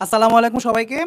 আসসালামু আলাইকুম সবাইকে।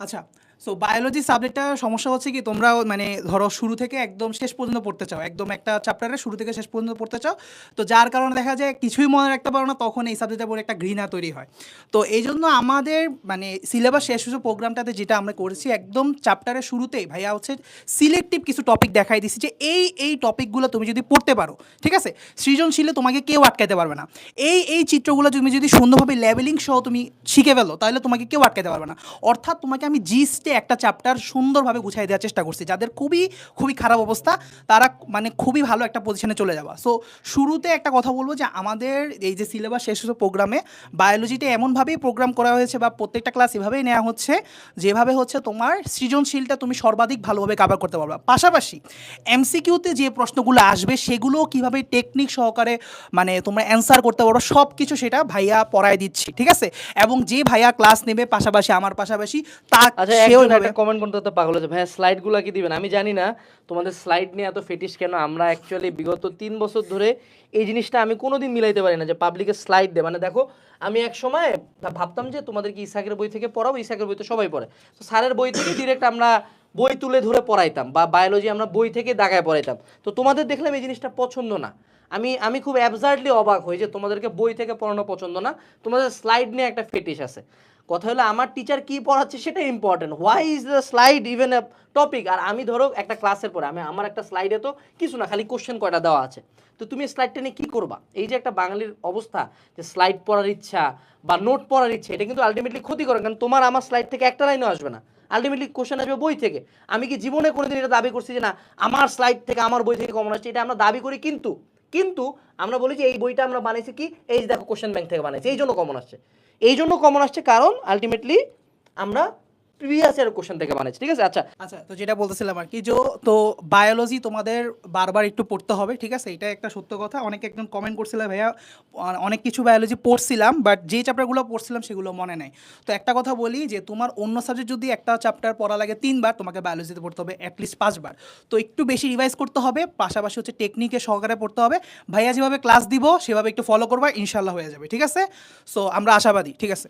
আচ্ছা সো বায়োলজি সাবজেক্টটা সমস্যা হচ্ছে কি, তোমরা মানে ধরো শুরু থেকে একদম শেষ পর্যন্ত পড়তে চাও, একদম একটা চ্যাপ্টারে শুরু থেকে শেষ পর্যন্ত পড়তে চাও, তো যার কারণে দেখা যায় কিছুই মনে রাখতে পারো না, তখন এই সাবজেক্টের পরে একটা ঘৃণা তৈরি হয়। তো এই জন্য আমাদের মানে সিলেবাস শেষ হচ্ছে প্রোগ্রামটাতে যেটা আমরা করেছি, একদম চ্যাপ্টারের শুরুতেই ভাইয়া হচ্ছে সিলেক্টিভ কিছু টপিক দেখাই দিছি যে এই এই টপিকগুলো তুমি যদি পড়তে পারো, ঠিক আছে? সৃজনশীলে তোমাকে কেউ আটকাতে পারবে না। এই এই চিত্রগুলো তুমি যদি সুন্দরভাবে লেভেলিং সহ তুমি শিখে ফেলো, তাহলে তোমাকে কেউ আটকাতে পারবে না। অর্থাৎ তোমাকে আমি জিস্টে একটা চ্যাপ্টার সুন্দরভাবে গুছাই দেওয়ার চেষ্টা করছি। যাদের খুবই খুবই খারাপ অবস্থা তারা মানে খুবই ভালো একটা পজিশনে চলে যাওয়া সো শুরুতে একটা কথা বলব যে আমাদের এই যে সিলেবাস শেষ হচ্ছে প্রোগ্রামে বায়োলজিতে এমনভাবেই প্রোগ্রাম করা হয়েছে বা প্রত্যেকটা ক্লাস এভাবেই নেওয়া হচ্ছে যেভাবে হচ্ছে তোমার সৃজনশীলটা তুমি সর্বাধিক ভালোভাবে কাভার করতে পারবা। পাশাপাশি এমসিকিউতে যে প্রশ্নগুলো আসবে সেগুলো কীভাবে টেকনিক সহকারে মানে তোমরা অ্যান্সার করতে পারো সব কিছু সেটা ভাইয়া পড়ায় দিচ্ছি ঠিক আছে? এবং যে ভাইয়া ক্লাস নেবে পাশাপাশি আমার পাশাপাশি তা একটা কমেন্ট করতে তো পাগল হয়েছে হ্যাঁ স্লাইডগুলো কি দিবেন? আমি জানি না তোমাদের স্লাইড নিয়ে এত ফেটিস কেন? আমরা অ্যাকচুয়ালি বিগত তিন বছর ধরে এই জিনিসটা আমি কোনোদিন মিলাইতে পারি না যে পাবলিকের স্লাইড দেয়। মানে দেখো আমি এক সময় ভাবতাম যে তোমাদেরকে ইসাকের বই থেকে পড়াবো? ইসাকের বই তো সবাই পড়ে। তো স্যারের বই থেকে ডিরেক্ট আমরা বই তুলে ধরে পড়াইতাম বা বায়োলজি আমরা বই থেকে দাগায় পড়াইতাম। তো তোমাদের দেখলাম এই জিনিসটা পছন্দ না। আমি আমি খুব অ্যাবজার্ডলি অবাক হই যে তোমাদেরকে বই থেকে পড়ানো পছন্দ না। তোমাদের স্লাইড নিয়ে একটা ফেটিস আছে। কথা হলো, আমার টিচার কি পড়াচ্ছে সেটা important why is the slide even a topic আর আমি ধরো একটা ক্লাসের পরে, আমি, আমার একটা স্লাইডে তো কিছু না, খালি কোশ্চেন কয়টা দেওয়া আছে। তো তুমি স্লাইডটা নিয়ে কী করবা? এই যে একটা বাঙালির অবস্থা, যে স্লাইড পড়ার ইচ্ছা বা নোট পড়ার ইচ্ছা, এটা কিন্তু আলটিমেটলি ক্ষতি করে কারণ তোমার আমার স্লাইড থেকে একটা লাইনও আসবে না। আলটিমেটলি কোশ্চেন আসবে বই থেকে। আমি কি জীবনে কোনোদিন এটা দাবি করছি যে না, আমার স্লাইড থেকে আমার বই থেকে কমন আসছে, এটা আমরা দাবি করি কিন্তু কিন্তু আমরা বলি যে এই বইটা আমরা বানিয়েছি কি? এই দেখো কোশ্চেন ব্যাংক থেকে বানিয়েছি এই জন্য কমন আসছে। এই জন্য কমন আসছে কারণ আলটিমেটলি আমরা প্রিভিয়াস ইয়ার কোশ্চেন থেকে বানাইছি, ঠিক আছে? আচ্ছা। আচ্ছা তো যেটা বলতেছিলাম আর কি, যে, তো বায়োলজি তোমাদের বারবার একটু পড়তে হবে, ঠিক আছে? এটা একটা সত্য কথা। অনেকে একদম কমেন্ট করছিল, ভাইয়া অনেক কিছু বায়োলজি পড়ছিলাম বাট যে চ্যাপ্টারগুলো পড়ছিলাম সেগুলো মনে নেই। তো একটা কথা বলি যে, তোমার অন্য সাবজেক্ট যদি একটা চ্যাপ্টার পড়া লাগে তিনবার, তোমাকে বায়োলজিতে পড়তে হবে অ্যাটলিস্ট পাঁচবার। তো একটু বেশি রিভাইজ করতে হবে, পাশাপাশি হচ্ছে টেকনিকে সহকারে পড়তে হবে। ভাইয়া যেভাবে ক্লাস দিব, সেভাবে একটু ফলো করবা ইনশাল্লাহ হয়ে যাবে, ঠিক আছে? সো আমরা আশাবাদী, ঠিক আছে?